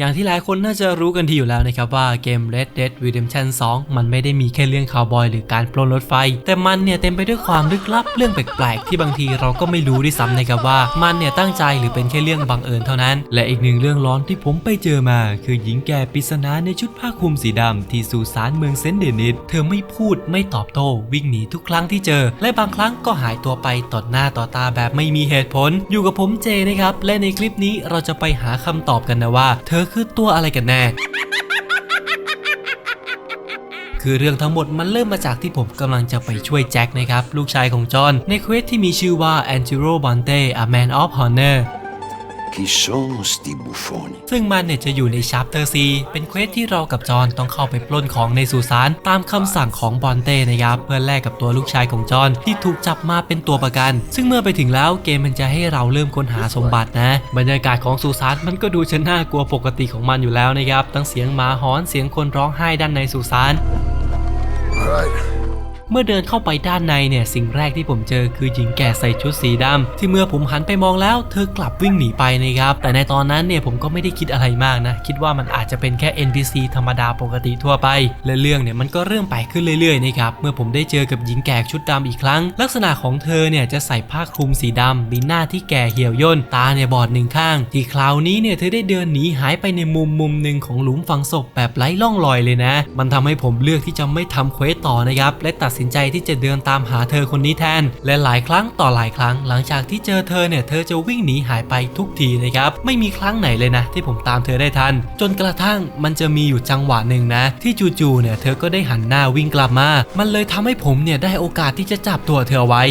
อย่างที่หลายคนน่าจะรู้กันดีอยู่แล้วนะครับว่าเกม Red Dead Redemption 2 มันไม่ได้มีแค่เรื่องคาวบอยหรือการปล้นรถไฟ แต่มันเนี่ยเต็มไปด้วยความลึกลับเรื่องแปลกๆ ที่บางทีเราก็ไม่รู้ด้วยซ้ำนะครับว่ามันเนี่ยตั้งใจหรือเป็นแค่เรื่องบังเอิญเท่านั้น และอีกหนึ่งเรื่องร้อนที่ผมไปเจอมา คือหญิงแก่ปริศนาในชุดผ้าคลุมสีดำที่สุสานเมืองเซนต์เดนิสเธอไม่พูดไม่ตอบโต้วิ่งหนีทุกครั้งที่เจอ และบางครั้งก็หายตัวไปต่อหน้าต่อตาแบบไม่มีเหตุผล อยู่กับผมเจนะครับและในคลิปนี้เราจะไปหาคำตอบกันนะว่าเธอคือตัวอะไรกันแน่ คือเรื่องทั้งหมดมันเริ่มมาจากที่ผมกำลังจะไปช่วยแจ็คนะครับ ลูกชายของจอห์นในเควสที่มีชื่อว่า Angelo Bonte A Man of Honor Chi sono sti buffoni? ซึ่งมันเนี่ยจะอยู่ในชัปเตอร์ซีเป็นเควสที่เรากับจอห์นต้องเข้าไปปล้นของในสุสานตามคำสั่งของบอนเต้นะครับเพื่อแลกกับตัวลูกชายของจอห์นที่ถูกจับมาเป็นตัวประกัน ซึ่งเมื่อไปถึงแล้วเกมมันจะให้เราเริ่มค้นหาสมบัตินะ บรรยากาศของสุสานมันก็ดูจะน่ากลัวปกติของมันอยู่แล้วนะครับทั้งเสียงหมาหอนเสียงคนร้องไห้ด้านในสุสาน All right. เมื่อเดินเข้าไปด้านในเนี่ยสิ่งแรกที่ผมเจอคือหญิงแก่ใส่ชุดสีดำที่เมื่อผมหันไปมองแล้ว เธอกลับวิ่งหนีไปนะครับแต่ในตอนนั้นเนี่ยผมก็ไม่ได้คิดอะไรมากนะ คิดว่ามันอาจจะเป็นแค่ NPC ธรรมดาปกติทั่วไป และเรื่องเนี่ยมันก็เริ่มไปขึ้นเรื่อยๆนะครับเมื่อผมได้เจอกับหญิงแก่ชุดดำอีกครั้ง ลักษณะของเธอเนี่ยจะใส่ผ้าคลุมสีดำมีหน้าที่แก่เหี่ยวย่นตาเนี่ยบอดหนึ่งข้าง ที่คราวนี้เนี่ยเธอได้เดินหนีหายไปในมุมมุมหนึ่งของหลุมฝังศพแบบไร้ร่องรอยเลยนะ มันทำให้ผมเลือกที่จะไม่ทำเควสต่อนะครับและตัดสินใจที่จะเดินตามหาเธอคนนี้แทน และหลายครั้งต่อหลายครั้ง หลังจากที่เจอเธอเนี่ยเธอจะวิ่งหนีหายไปทุกทีนะครับไม่มีครั้งไหนเลยนะ ที่ผมตามเธอได้ทัน จนกระทั่งมันจะมีอยู่จังหวะหนึ่งนะ ที่จู่ๆเนี่ยเธอก็ได้หันหน้าวิ่งกลับมา มันเลยทำให้ผมเนี่ยได้โอกาสที่จะจับตัวเธอไว้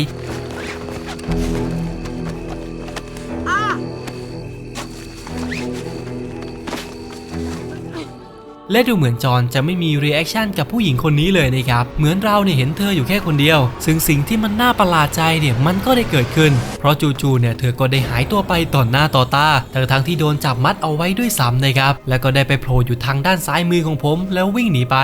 และดูเหมือนจอห์นจะไม่มีรีแอคชั่นกับผู้หญิงคนนี้เลยนะครับ เหมือนเราเนี่ยเห็นเธออยู่แค่คนเดียว ซึ่งสิ่งที่มันน่าประหลาดใจเนี่ยมันก็ได้เกิดขึ้น เพราะจู่ๆเนี่ยเธอก็ได้หายตัวไปต่อหน้าต่อตาทั้งทั้งที่โดนจับมัดเอาไว้ด้วยซ้ำนะครับ แล้วก็ได้ไปโผล่อยู่ทางด้านซ้ายมือของผม แล้ววิ่งหนีไป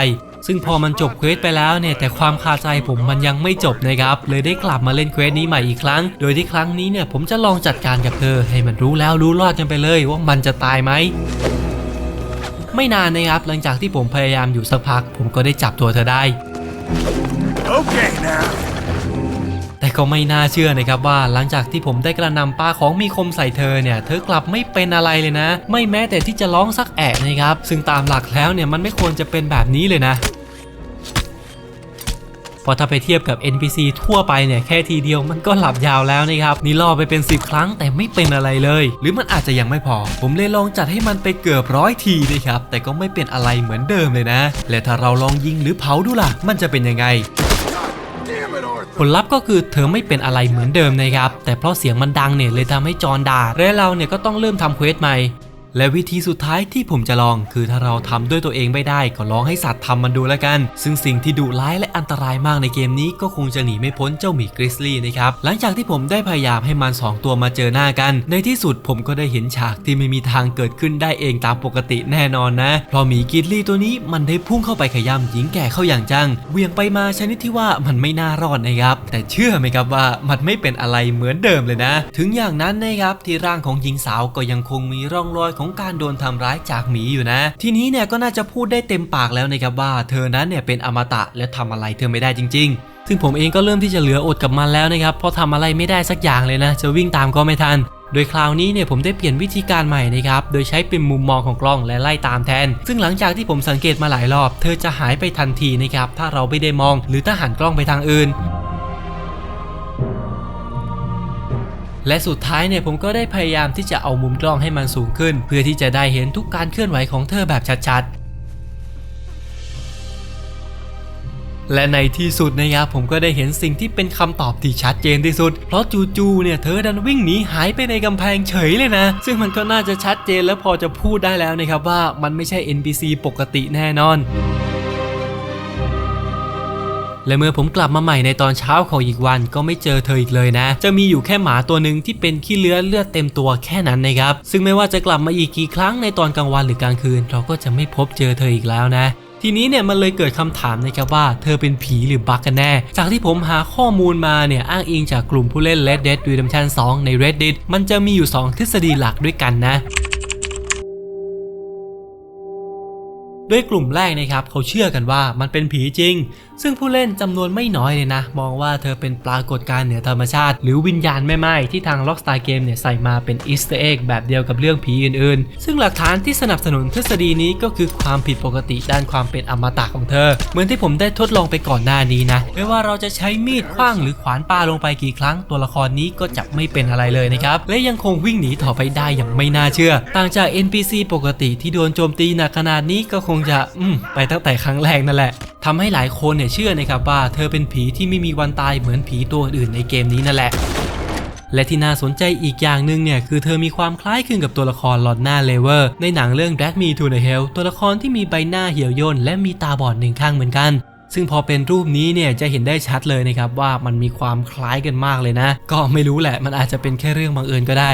ซึ่งพอมันจบเควสไปแล้วเนี่ยแต่ความคาใจผมมันยังไม่จบนะครับเลยได้กลับมาเล่นเควสนี้ใหม่อีกครั้ง โดยที่ครั้งนี้เนี่ยผมจะลองจัดการกับเธอ ให้มันรู้แล้วรู้รอดกันไปเลยว่ามันจะตายไหม ไม่นานนะครับหลังจากที่ผมพยายามอยู่สักพัก ผมก็ได้จับตัวเธอได้ Okay, now. แต่ก็ไม่น่าเชื่อนะครับว่าหลังจากที่ผมได้กระหนำปาของมีคมใส่เธอเนี่ย เธอกลับไม่เป็นอะไรเลยนะ ไม่แม้แต่ที่จะร้องสักแอะนะครับ ซึ่งตามหลักแล้วเนี่ยมันไม่ควรจะเป็นแบบนี้เลยนะ เพราะถ้าไปเทียบกับ NPC ทั่วไปเนี่ยแค่ทีเดียวมันก็หลับยาวแล้วนะครับนี่ล่อไปเป็น 10 ครั้งแต่ไม่เป็นอะไรเลย หรือมันอาจจะยังไม่พอ ผมเลยลองจัดให้มันไปเกือบร้อยทีนะครับแต่ก็ไม่เป็นอะไรเหมือนเดิมเลยนะ และถ้าเราลองยิงหรือเผาดูล่ะ มันจะเป็นยังไงผลลัพธ์ก็คือเธอไม่เป็นอะไรเหมือนเดิมนะครับ แต่เพราะเสียงมันดังเนี่ยเลยทำให้จอห์นด่าและเราเนี่ยก็ต้องเริ่มทำเควสใหม่ และวิธีสุดท้ายที่ผมจะลอง คือถ้าเราทำด้วยตัวเองไม่ได้ก็ลองให้สัตว์ทำมันดูแล้วกัน ซึ่งสิ่งที่ดุร้ายและอันตรายมากในเกมนี้ก็คงจะหนีไม่พ้นเจ้าหมีกริซลี่นะครับ หลังจากที่ผมได้พยายามให้มันสองตัวมาเจอหน้ากัน ในที่สุดผมก็ได้เห็นฉากที่ไม่มีทางเกิดขึ้นได้เองตามปกติแน่นอนนะ เพราะหมีกริซลี่ตัวนี้มันได้พุ่งเข้าไปขย้ำหญิงแก่เข้าอย่างจังเวี่ยงไปมาชนิดที่ว่ามันไม่น่ารอดนะครับ แต่เชื่อไหมครับว่ามันไม่เป็นอะไรเหมือนเดิมเลยนะ ถึงอย่างนั้นนะครับที่ร่างของหญิงสาวก็ยังคงมีร่องรอยของของการโดนทำร้ายจากหมีอยู่นะ ทีนี้เนี่ยก็น่าจะพูดได้เต็มปากแล้วนะครับว่า เธอนั้นเนี่ยเป็นอมตะและทำอะไรเธอไม่ได้จริง ๆซึ่งผมเองก็เริ่มที่จะเหลืออดกับมันแล้วนะครับ เพราะทำอะไรไม่ได้สักอย่างเลยนะ จะวิ่งตามก็ไม่ทัน โดยคราวนี้เนี่ยผมได้เปลี่ยนวิธีการใหม่นะครับ โดยใช้เป็นมุมมองของกล้องและไล่ตามแทน ซึ่งหลังจากที่ผมสังเกตมาหลายรอบ เธอจะหายไปทันทีนะครับ ถ้าเราไม่ได้มอง หรือถ้าหันกล้องไปทางอื่น และสุดท้ายเนี่ยผมก็ได้พยายามที่จะเอามุมกล้องให้มันสูงขึ้น เพื่อที่จะได้เห็นทุกการเคลื่อนไหวของเธอแบบชัดๆ และในที่สุดนะครับผมก็ได้เห็นสิ่งที่เป็นคำตอบที่ชัดเจนที่สุด เพราะจู่ๆเนี่ยเธอดันวิ่งหนีหายไปในกำแพงเฉยเลยนะ ซึ่งมันก็น่าจะชัดเจนและพอจะพูดได้แล้วนะครับว่ามันไม่ใช่ NPC ปกติแน่นอน และเมื่อผมกลับมาใหม่ในตอนเช้าของอีกวันก็ไม่เจอเธออีกเลยนะ จะมีอยู่แค่หมาตัวหนึ่งที่เป็นขี้เลื้อเลือดเต็มตัวแค่นั้นนะครับ ซึ่งไม่ว่าจะกลับมาอีกกี่ครั้งในตอนกลางวันหรือกลางคืน เราก็จะไม่พบเจอเธออีกแล้วนะทีนี้เนี่ยมันเลยเกิดคำถามนะครับว่าเธอเป็นผีหรือบั๊กกันแน่ จากที่ผมหาข้อมูลมาเนี่ยอ้างอิงจากกลุ่มผู้เล่น Red Dead Redemption 2 ใน Reddit มันจะมีอยู่ 2 ทฤษฎีหลักด้วยกันนะด้วยกลุ่มแรกนะครับเขาเชื่อกันว่ามันเป็นผีจริงซึ่งผู้เล่นจำนวนไม่น้อยเลยนะ มองว่าเธอเป็นปรากฏการณ์เหนือธรรมชาติ หรือวิญญาณแม่ไม้ที่ทาง Rockstar Game เนี่ยใส่มาเป็นอีสเตอร์เอ็กแบบเดียวกับเรื่องผีอื่นๆ ซึ่งหลักฐานที่สนับสนุนทฤษฎีนี้ก็คือความผิดปกติด้านความเป็นอมตะของเธอ เหมือนที่ผมได้ทดลองไปก่อนหน้านี้นะไม่ว่าเราจะใช้มีดขว้างหรือขวานปาลงไปกี่ครั้งตัวละครนี้ก็จะไม่เป็นอะไรเลยนะครับและยังคงวิ่งหนีต่อไปได้อย่างไม่น่าเชื่อ ต่างจาก NPC ปกติที่โดนโจมตีหนักขนาดนี้ก็คงจะ อืมไปตั้งแต่ครั้งแรกนั่นแหละ ทำให้หลายคนเนี่ยเชื่อนะครับว่าเธอเป็นผีที่ไม่มีวันตายเหมือนผีตัวอื่นในเกมนี้นั่นแหละ และที่น่าสนใจอีกอย่างหนึ่งเนี่ยคือเธอมีความคล้ายคลึงกับตัวละครลอนน่าเลเวอร์ ในหนังเรื่อง Drag Me to the Hell ตัวละครที่มีใบหน้าเหี่ยวย่นและมีตาบอดหนึ่งข้างเหมือนกันซึ่งพอเป็นรูปนี้เนี่ยจะเห็นได้ชัดเลยนะครับว่ามันมีความคล้ายกันมากเลยนะ ก็ไม่รู้แหละมันอาจจะเป็นแค่เรื่องบังเอิญก็ได้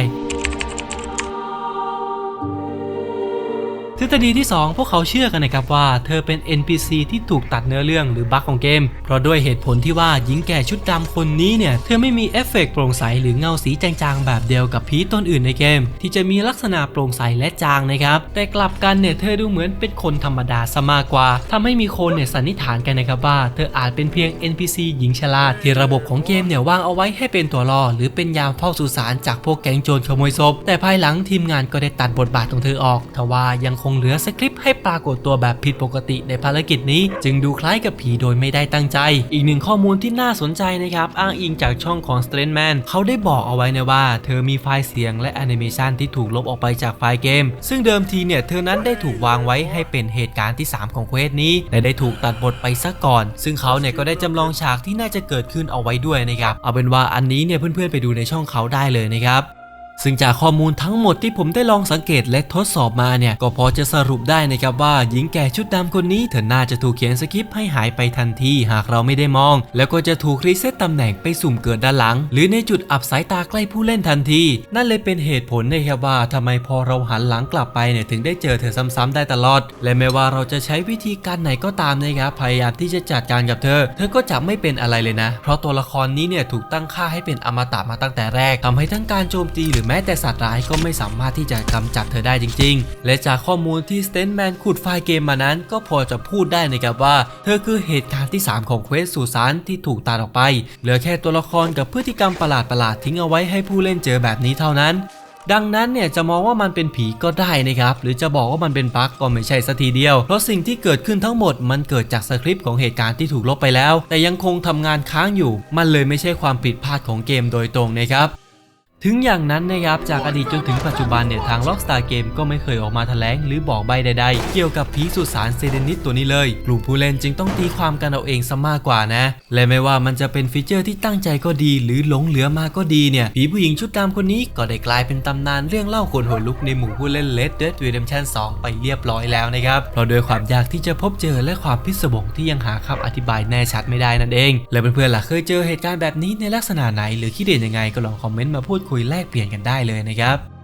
ทฤษฎีที่ 2 พวกเขาเชื่อกันนะครับว่า เธอเป็น NPC ที่ถูกตัดเนื้อเรื่องหรือบั๊กของเกม เพราะด้วยเหตุผลที่ว่าหญิงแก่ชุดดำคนนี้เนี่ย เธอไม่มีเอฟเฟกต์โปร่งใสหรือเงาสีจางๆ แบบเดียวกับผีตนอื่นในเกม ที่จะมีลักษณะโปร่งใสและจางนะครับ แต่กลับกันเนี่ยเธอดูเหมือนเป็นคนธรรมดาซะมากกว่าทำให้มีคนเนี่ยสันนิษฐานกันนะครับว่า เธออาจเป็นเพียง NPC หญิงชราที่ระบบของเกมเนี่ยวางเอาไว้ให้เป็นตัวล่อหรือเป็นยามเฝ้าสุสานจากพวกแก๊งโจรขโมยศพแต่ภายหลังทีมงานก็ได้ตัดบทบาทของเธอออกทว่ายังคงเหลือสคริปต์ให้ปรากฏตัวแบบผิดปกติในภารกิจนี้ จึงดูคล้ายกับผีโดยไม่ได้ตั้งใจ อีกหนึ่งข้อมูลที่น่าสนใจนะครับ อ้างอิงจากช่องของ s t r a n g e Man เขาได้บอกเอาไว้นะว่า เธอมีไฟล์เสียงและแอนิเมชันที่ถูกลบออกไปจากไฟล์เกม ซึ่งเดิมทีเนี่ยเธอนั้นได้ถูกวางไว้ให้เป็นเหตุการณ์ที่ 3 ของเควสนี้และได้ถูกตัดบทไปซะก่อน ซึ่งเขาเนี่ยก็ได้จำลองฉากที่น่าจะเกิดขึ้นเอาไว้ด้วยนะครับเอาเป็นว่าอันนี้เนี่ยเพื่อนๆไปดูในช่องเขาได้เลยนะครับ ซึ่งจากข้อมูลทั้งหมดที่ผมได้ลองสังเกตและทดสอบมาเนี่ย ก็พอจะสรุปได้นะครับว่าหญิงแก่ชุดดำคนนี้เธอน่าจะถูกเขียนสคริปต์ให้หายไปทันทีหากเราไม่ได้มอง แล้วก็จะถูกรีเซ็ตตำแหน่งไปสุ่มเกิดด้านหลัง หรือในจุดอับสายตาใกล้ผู้เล่นทันที นั่นเลยเป็นเหตุผลนะครับว่าทำไมพอเราหันหลังกลับไปเนี่ยถึงได้เจอเธอซ้ำๆได้ตลอด และไม่ว่าเราจะใช้วิธีการไหนก็ตามนะครับพยายามที่จะจัดการกับเธอ เธอก็จะไม่เป็นอะไรเลยนะ เพราะตัวละครนี้เนี่ยถูกตั้งค่าให้เป็นอมตะมาตั้งแต่แรกทำให้ทั้งการโจมตีหรือแม้แต่สัตว์ร้ายก็ไม่สามารถที่จะกำจัดเธอได้จริง ๆ และจากข้อมูลที่ s t a n m a n ขุดไฟล์เกมมานั้น ก็พอจะพูดได้นะครับว่า เธอคือเหตุการณ์ที่ 3 ของเควสสุสานที่ถูกตัดออกไป เหลือแค่ตัวละครกับพฤติกรรมประหลาดๆทิ้งเอาไว้ให้ผู้เล่นเจอแบบนี้เท่านั้นดังนั้นเนี่ยจะมองว่ามันเป็นผีก็ได้นะครับ หรือจะบอกว่ามันเป็นบั๊กก็ไม่ใช่สัทีเดียว เพราะสิ่งที่เกิดขึ้นทั้งหมดมันเกิดจากสคริปต์ของเหตุการณ์ที่ถูกลบไปแล้ว แต่ยังคงทำงานค้างอยู่ มันเลยไม่ใช่ความผิดพลาดของเกมโดยตรงนะครับ ถึงอย่างนั้นนะครับจากอดีตจนถึงปัจจุบันเนี่ยทาง Rockstar Game ก็ไม่เคยออกมาแถลงหรือบอกใบใดๆ เกี่ยวกับผีสุสานเซเดนิสตัวนี้เลย กลุ่มผู้เล่นจึงต้องตีความกันเอาเองซะมากกว่านะ และไม่ว่ามันจะเป็นฟีเจอร์ที่ตั้งใจก็ดี หรือหลงเหลือมาก็ดีเนี่ยผีผู้หญิงชุดดำคนนี้ก็ได้กลายเป็นตำนานเรื่องเล่าขนหัวลุกในหมู่ผู้เล่น Red Dead Redemption 2 ไปเรียบร้อยแล้วนะครับเพราะด้วยความยากที่จะพบเจอและความพิศวงที่ยังหาคำอธิบายแน่ชัดไม่ได้นั่นเอง และเพื่อนๆล่ะเคยเจอเหตุการณ์แบบนี้ในลักษณะไหน หรือคิดเห็นยังไงก็ลองคอมเมนต์มาพูดคุยแลกเปลี่ยนกันได้เลยนะครับ